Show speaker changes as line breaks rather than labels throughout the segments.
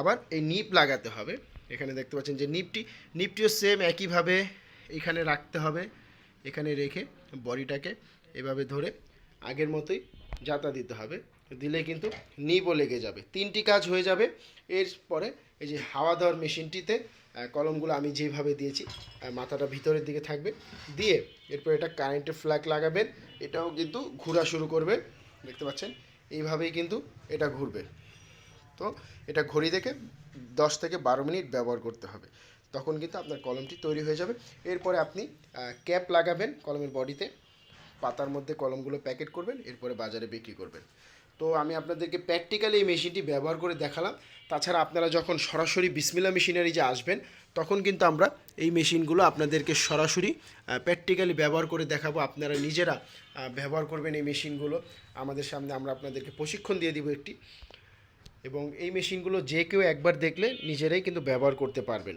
আবার এই নিপ লাগাতে হবে। এখানে দেখতে পাচ্ছেন যে নিপটি, নিপটিও সেম একইভাবে এখানে রাখতে হবে। এখানে রেখে বডিটাকে এভাবে ধরে আগের মতোই জাতা দিতে হবে। দিলে কিন্তু নিবও লেগে যাবে। তিনটি কাজ হয়ে যাবে। এরপরে এই যে হাওয়া দেওয়ার মেশিনটিতে কলমগুলো আমি যেভাবে দিয়েছি মাথাটা ভিতরের দিকে থাকবে। দিয়ে এরপর এটা কারেন্টের ফ্ল্যাগ লাগাবেন। এটাও কিন্তু ঘোরা শুরু করবে। দেখতে পাচ্ছেন? এইভাবেই কিন্তু এটা ঘুরবে। তো এটা ঘড়ি দেখে দশ থেকে বারো মিনিট ব্যবহার করতে হবে। তখন কিন্তু আপনার কলমটি তৈরি হয়ে যাবে। এরপরে আপনি ক্যাপ লাগাবেন কলমের বডিতে। পাতার মধ্যে কলমগুলো প্যাকেট করবেন, এরপরে বাজারে বিক্রি করবেন। তো আমি আপনাদেরকে প্র্যাকটিক্যালি এই মেশিনটি ব্যবহার করে দেখালাম। তাছাড়া আপনারা যখন সরাসরি বিসমিল্লা মেশিনারি যে আসবেন, তখন কিন্তু আমরা এই মেশিনগুলো আপনাদেরকে সরাসরি প্র্যাকটিক্যালি ব্যবহার করে দেখাবো। আপনারা নিজেরা ব্যবহার করবেন এই মেশিনগুলো। আমাদের সামনে আমরা আপনাদেরকে প্রশিক্ষণ দিয়ে দিব একটি। এবং এই মেশিনগুলো যে কেউ একবার দেখলে নিজেরাই কিন্তু ব্যবহার করতে পারবেন।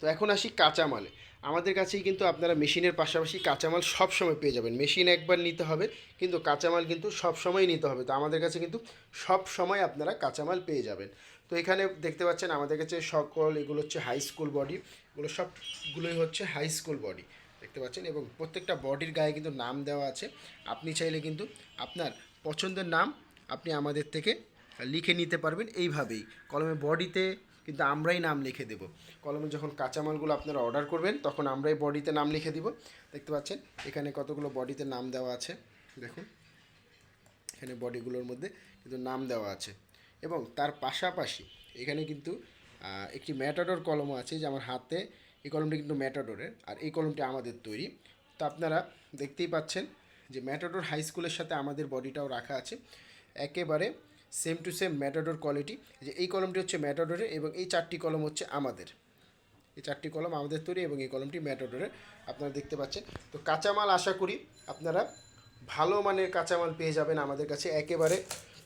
তো এখন আসি কাঁচামালে। আমাদের কাছেই কিন্তু আপনারা মেশিনের পাশাপাশি কাঁচামাল সব সময় পেয়ে যাবেন। মেশিন একবার নিতে হবে, কিন্তু কাঁচামাল কিন্তু সব সময় নিতে হবে। তো আমাদের কাছে কিন্তু সব সময় আপনারা কাঁচামাল পেয়ে যাবেন। তো এখানে দেখতে পাচ্ছেন আমাদের কাছে সকল, এগুলো হচ্ছে হাই স্কুল বডি এগুলো সবগুলোই হচ্ছে হাই স্কুল বডি দেখতে পাচ্ছেন? এবং প্রত্যেকটা বডির গায়ে কিন্তু নাম দেওয়া আছে। আপনি চাইলে কিন্তু আপনার পছন্দের নাম আপনি আমাদের থেকে লিখে নিতে পারবেন এইভাবেই। কলমে বডিতে কিন্তু আমরাই নাম লিখে দেব। কলমে যখন কাঁচামালগুলো আপনারা অর্ডার করবেন, তখন আমরাই বডিতে নাম লিখে দিব। দেখতে পাচ্ছেন, এখানে কতগুলো বডিতে নাম দেওয়া আছে। দেখুন, এখানে বডিগুলোর মধ্যে কিন্তু নাম দেওয়া আছে। এবং তার পাশাপাশি এখানে কিন্তু একটি ম্যাটাডোর কলমও আছে যে আমার হাতে। এই কলমটি কিন্তু ম্যাটাডোরের আর এই কলমটি আমাদের তৈরি। তো আপনারা দেখতেই পাচ্ছেন যে ম্যাটাডোর হাই স্কুলের সাথে আমাদের বডিটাও রাখা আছে। একেবারে same to same Matador quality. যে এই কলমটি হচ্ছে ম্যাটাডোরের এবং এই চারটি কলম হচ্ছে আমাদের। এই চারটি কলম আমাদের তৈরি এবং এই কলমটি ম্যাটাডোরের। আপনারা দেখতে পাচ্ছেন। তো কাঁচামাল আশা করি আপনারা ভালো মানের কাঁচামাল পেয়ে যাবেন আমাদের কাছে। একেবারে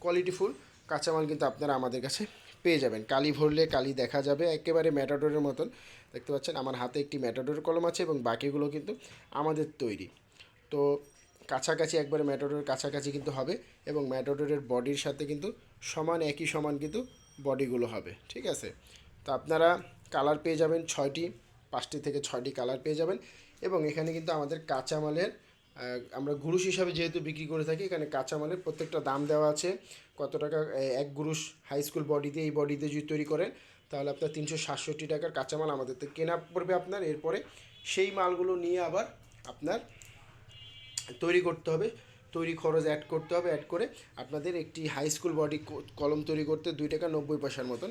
কোয়ালিটিফুল কাঁচামাল কিন্তু আপনারা আমাদের কাছে পেয়ে যাবেন। কালি ভরলে কালি দেখা যাবে, একেবারে ম্যাটাডোরের মতন। দেখতে পাচ্ছেন, আমার হাতে একটি ম্যাটাডোরের কলম আছে এবং বাকিগুলো কিন্তু আমাদের তৈরি। তো কাছাকাছি একবারে ম্যাটাডোরের কাছাকাছি কিন্তু হবে এবং ম্যাটাডোরের বডির সাথে কিন্তু সমান, একই সমান কিন্তু বডিগুলো হবে, ঠিক আছে? তো আপনারা কালার পেয়ে যাবেন ছয়টি, পাঁচটি থেকে ছয়টি কালার পেয়ে যাবেন এবং এখানে কিন্তু আমাদের কাঁচামালের আমরা গুরুশ হিসাবে যেহেতু বিক্রি করে থাকি, এখানে কাঁচামালের প্রত্যেকটা দাম দেওয়া আছে। কত টাকা এক গুরুশ হাই স্কুল বডিতে এই বডিতে যদি তৈরি করেন, তাহলে আপনার তিনশো সাতষট্টি টাকার কাঁচামাল আমাদের থেকে কেনা পড়বে আপনার। এরপরে সেই মালগুলো নিয়ে আবার আপনার তৈরি করতে হবে, তৈরি খরচ অ্যাড করতে হবে অ্যাড করে আপনাদের একটি হাই স্কুল বডি কলম তৈরি করতে দুই টাকা নব্বই পয়সার মতন